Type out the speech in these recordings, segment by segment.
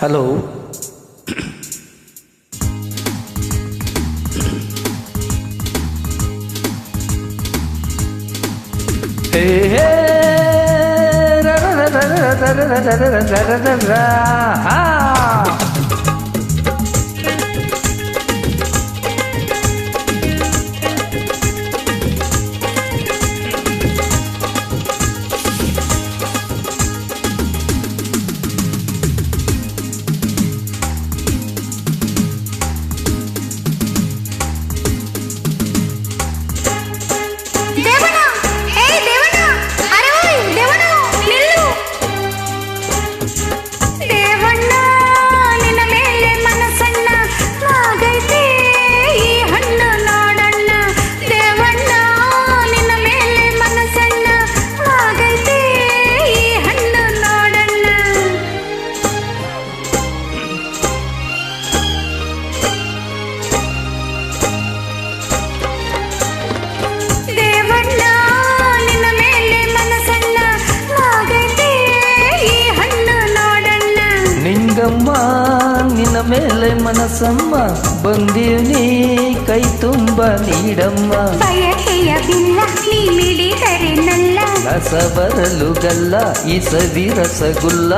hello hey, hey. Ningamma ನಿನ್ನ ಮೇಲೆ ಮನಸ್ಸಮ್ಮ ಬಂದೀವ್ನಿ ಕೈ ತುಂಬ ನೀಡಮ್ಮ. ರಸ ಬರಲು ಗಲ್ಲ ಈ ಸವಿ ರಸಗುಲ್ಲ.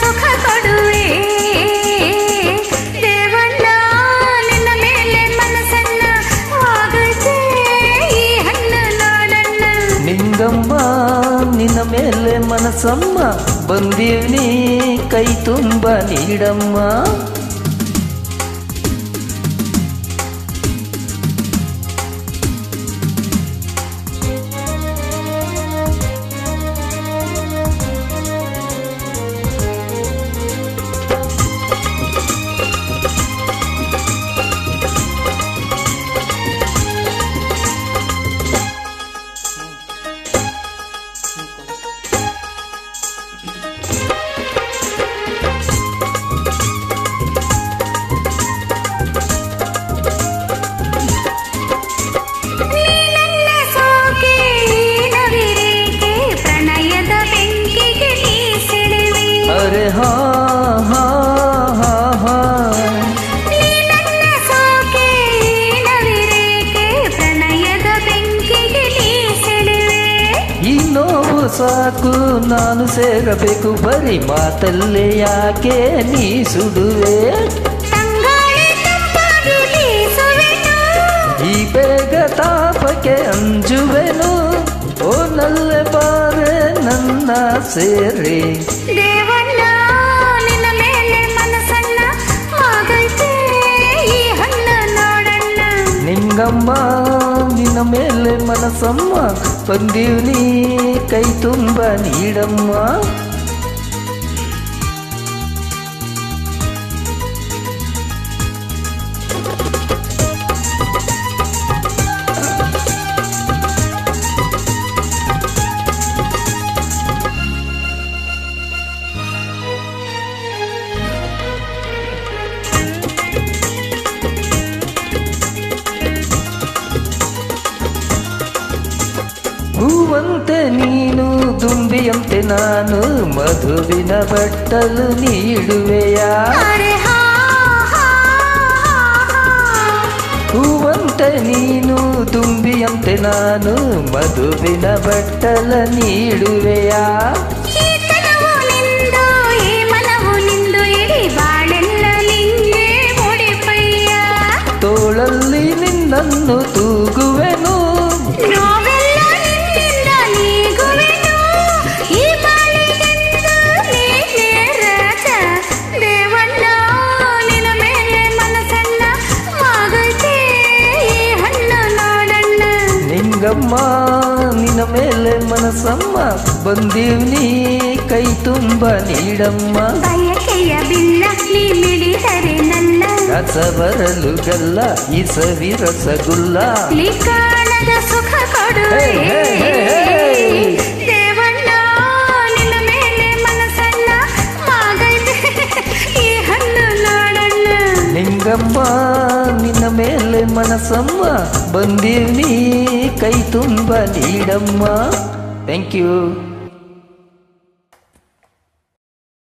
ಸುಖ ಕೊಡುವೆ. ಮೇಲೆ ಮನಸ್ಸಮ್ಮ ಬಂದೀವ್ನಿ ಕೈ ತುಂಬ ನೀಡಮ್ಮ. ಹಾ ಹಾ ಸಾಕು ನಾನು ಸೇರಬೇಕು ಬರೀ ಮಾತಲ್ಲೇ ಯಾಕೆ ನೀ ಸುಡುವೆ? ನನ್ನ ಸೇರಿ ದೇವಣ್ಣ ನಿನ್ನ ಮೇಲೆ ಮನಸಣ್ಣ ಆಗೈತೆ ಈ ಹಣ್ಣ ನೋಡಣ್ಣ. ನಿಂಗಮ್ಮ ನಿನ್ನ ಮೇಲೆ ಮನಸ್ಸಮ್ಮ ಬಂದೀವ್ನಿ ಕೈ ತುಂಬ ನೀಡಮ್ಮ. ಎಂತೆ ನಾನು ಮಧುವಿನ ಬಟ್ಟಲು ನೀಡುವೆಯಾ ಹೂವಂತೆ ನೀನು ತುಂಬಿಯಂತೆ ನಾನು ಮಧುವಿನ ಬಟ್ಟಲ ನೀಡುವೆಯಾ ತೋಳಲ್ಲಿ ನಿನ್ನನ್ನು ತೂಗುವೆ ನಿಂಗಮ್ಮ ನಿನ್ನ ಮೇಲೆ ಮನಸಮ್ಮ ಮನಸ್ಸಮ್ಮ ಬಂದೀವ್ನಿ ಕೈ ತುಂಬ ನೀಡಮ್ಮ. ಬಯಕೆಯ ಬಿಲ್ಲ ನೀ ಮಿಡಿದರೆ ನನ್ನ. ರಸ ಬರಲು ಗಲ್ಲ ಈ ಸವಿ ರಸಗುಲ್ಲ. ನೀ ಕಾಣದ ಸುಖ ಕೊಡುವೆ ಮೇಲೆ ಮನಸ್ಸಮ್ಮ ಬಂದೀವ್ನಿ ಕೈ ತುಂಬ ನೀಡಮ್ಮ. Thank you